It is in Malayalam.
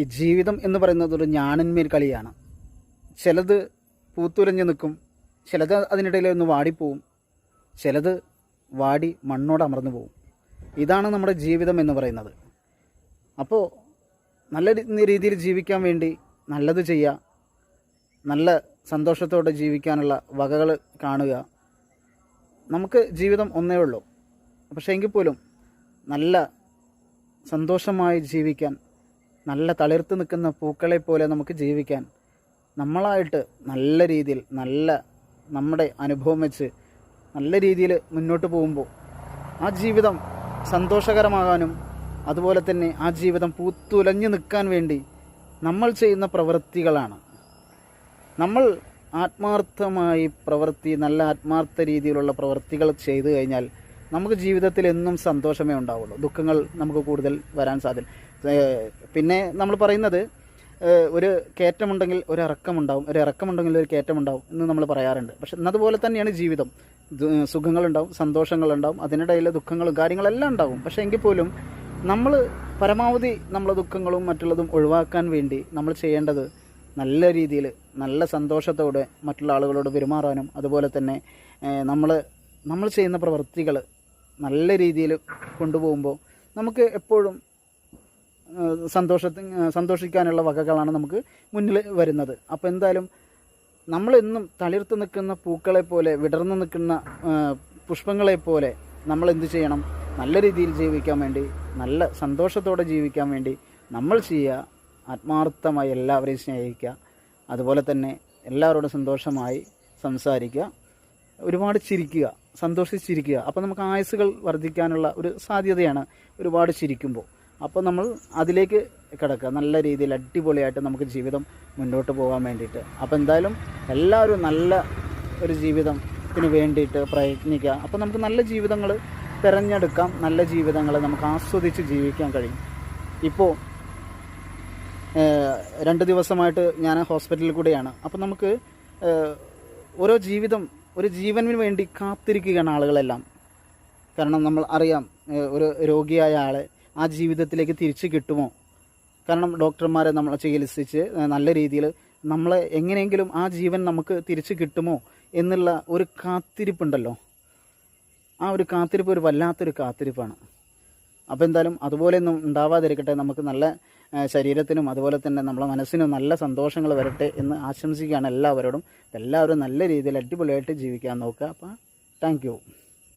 ഈ ജീവിതം എന്ന് പറയുന്നത് ഒരു ഞാനന്മേൽ കളിയാണ്. ചിലത് പൂത്തുലഞ്ഞു നിൽക്കും ചിലത് അതിനിടയിൽ ഒന്ന് വാടിപ്പോവും ചിലത് വാടി മണ്ണോട് അമർന്നു പോവും. ഇതാണ് നമ്മുടെ ജീവിതം എന്ന് പറയുന്നത്. അപ്പോൾ നല്ല രീതിയിൽ ജീവിക്കാൻ വേണ്ടി നല്ലത് ചെയ്യുക നല്ല സന്തോഷത്തോടെ ജീവിക്കാനുള്ള വകകൾ കാണുക നമുക്ക് ജീവിതം ഒന്നേ ഉള്ളൂ. പക്ഷേ എങ്കിൽ പോലും നല്ല സന്തോഷമായി ജീവിക്കാൻ നല്ല തളിർത്ത് നിൽക്കുന്ന പൂക്കളെ പോലെ നമുക്ക് ജീവിക്കാൻ. നമ്മളായിട്ട് നല്ല രീതിയിൽ നല്ല നമ്മുടെ അനുഭവം വെച്ച് നല്ല രീതിയിൽ മുന്നോട്ട് പോകുമ്പോൾ ആ ജീവിതം സന്തോഷകരമാകാനും അതുപോലെ തന്നെ ആ ജീവിതം പൂത്തുലഞ്ഞു നിൽക്കാൻ വേണ്ടി നമ്മൾ ചെയ്യുന്ന പ്രവൃത്തികളാണ്. നമ്മൾ ആത്മാർത്ഥമായി പ്രവൃത്തി നല്ല ആത്മാർത്ഥ രീതിയിലുള്ള പ്രവൃത്തികൾ ചെയ്തു കഴിഞ്ഞാൽ നമുക്ക് ജീവിതത്തിൽ എന്നും സന്തോഷമേ ഉണ്ടാവുള്ളൂ. ദുഃഖങ്ങൾ നമുക്ക് കൂടുതൽ വരാൻ സാധ്യത പിന്നെ നമ്മൾ പറയുന്നത് ഒരു കയറ്റമുണ്ടെങ്കിൽ ഒരു ഇറക്കമുണ്ടാവും ഒരു ഇറക്കമുണ്ടെങ്കിൽ ഒരു കയറ്റമുണ്ടാവും എന്ന് നമ്മൾ പറയാറുണ്ട്. പക്ഷെ എന്നതുപോലെ തന്നെയാണ് ജീവിതം. സുഖങ്ങളുണ്ടാവും സന്തോഷങ്ങളുണ്ടാവും അതിനിടയിൽ ദുഃഖങ്ങളും കാര്യങ്ങളെല്ലാം ഉണ്ടാവും. പക്ഷേ എങ്കിൽ പോലും നമ്മൾ പരമാവധി നമ്മളെ ദുഃഖങ്ങളും മറ്റുള്ളതും ഒഴിവാക്കാൻ വേണ്ടി നമ്മൾ ചെയ്യേണ്ടത് നല്ല രീതിയിൽ നല്ല സന്തോഷത്തോടെ മറ്റുള്ള ആളുകളോട് പെരുമാറാനും അതുപോലെ തന്നെ നമ്മൾ നമ്മൾ ചെയ്യുന്ന പ്രവൃത്തികൾ നല്ല രീതിയിൽ കൊണ്ടുപോകുമ്പോൾ നമുക്ക് എപ്പോഴും സന്തോഷത്തി സന്തോഷിക്കാനുള്ള വകകളാണ് നമുക്ക് മുന്നിൽ വരുന്നത്. അപ്പോൾ എന്തായാലും നമ്മളെന്നും തളിർത്ത് നിൽക്കുന്ന പൂക്കളെ പോലെ വിടർന്നു നിൽക്കുന്ന പുഷ്പങ്ങളെ പോലെ നമ്മൾ എന്ത് ചെയ്യണം? നല്ല രീതിയിൽ ജീവിക്കാൻ വേണ്ടി നല്ല സന്തോഷത്തോടെ ജീവിക്കാൻ വേണ്ടി നമ്മൾ ചെയ്യുക. ആത്മാർത്ഥമായി എല്ലാവരെയും സ്നേഹിക്കുക. അതുപോലെ തന്നെ എല്ലാവരോടും സന്തോഷമായി സംസാരിക്കുക. ഒരുപാട് ചിരിക്കുക. സന്തോഷിച്ചിരിക്കുക. അപ്പോൾ നമുക്ക് ആയുസ്സുകൾ വർദ്ധിക്കാനുള്ള ഒരു സാധ്യതയാണ് ഒരുപാട് ചിരിക്കുമ്പോൾ. അപ്പോൾ നമ്മൾ അതിലേക്ക് കിടക്കുക. നല്ല രീതിയിൽ അടിപൊളിയായിട്ട് നമുക്ക് ജീവിതം മുന്നോട്ട് പോകാൻ വേണ്ടിയിട്ട്. അപ്പോൾ എന്തായാലും എല്ലാവരും നല്ല ഒരു ജീവിതത്തിന് വേണ്ടിയിട്ട് പ്രയത്നിക്കുക. അപ്പോൾ നമുക്ക് നല്ല ജീവിതങ്ങൾ തിരഞ്ഞെടുക്കാം. നല്ല ജീവിതങ്ങൾ നമുക്ക് ആസ്വദിച്ച് ജീവിക്കാൻ കഴിയും. ഇപ്പോൾ രണ്ട് ദിവസമായിട്ട് ഞാൻ ഹോസ്പിറ്റലിൽ കൂടെയാണ്. അപ്പോൾ നമുക്ക് ഓരോ ജീവിതം ഒരു ജീവനിന് വേണ്ടി കാത്തിരിക്കുകയാണ് ആളുകളെല്ലാം. കാരണം നമ്മൾ അറിയാം ഒരു രോഗിയായ ആളെ ആ ജീവിതത്തിലേക്ക് തിരിച്ചു കിട്ടുമോ? കാരണം ഡോക്ടർമാരെ നമ്മൾ ചികിത്സിച്ച് നല്ല രീതിയിൽ നമ്മളെ എങ്ങനെയെങ്കിലും ആ ജീവൻ നമുക്ക് തിരിച്ചു കിട്ടുമോ എന്നുള്ള ഒരു കാത്തിരിപ്പുണ്ടല്ലോ. ആ ഒരു കാത്തിരിപ്പ് ഒരു വല്ലാത്തൊരു കാത്തിരിപ്പാണ്. അപ്പോൾ എന്തായാലും അതുപോലെ ഒന്നും ഉണ്ടാവാതിരിക്കട്ടെ. നമുക്ക് നല്ല ശരീരത്തിനും അതുപോലെ തന്നെ നമ്മളെ മനസ്സിനും നല്ല സന്തോഷങ്ങൾ വരട്ടെ എന്ന് ആശംസിക്കുകയാണ് എല്ലാവരോടും. എല്ലാവരും നല്ല രീതിയിൽ അടിപൊളിയായിട്ട് ജീവിക്കാൻ നോക്കുക. അപ്പോൾ താങ്ക്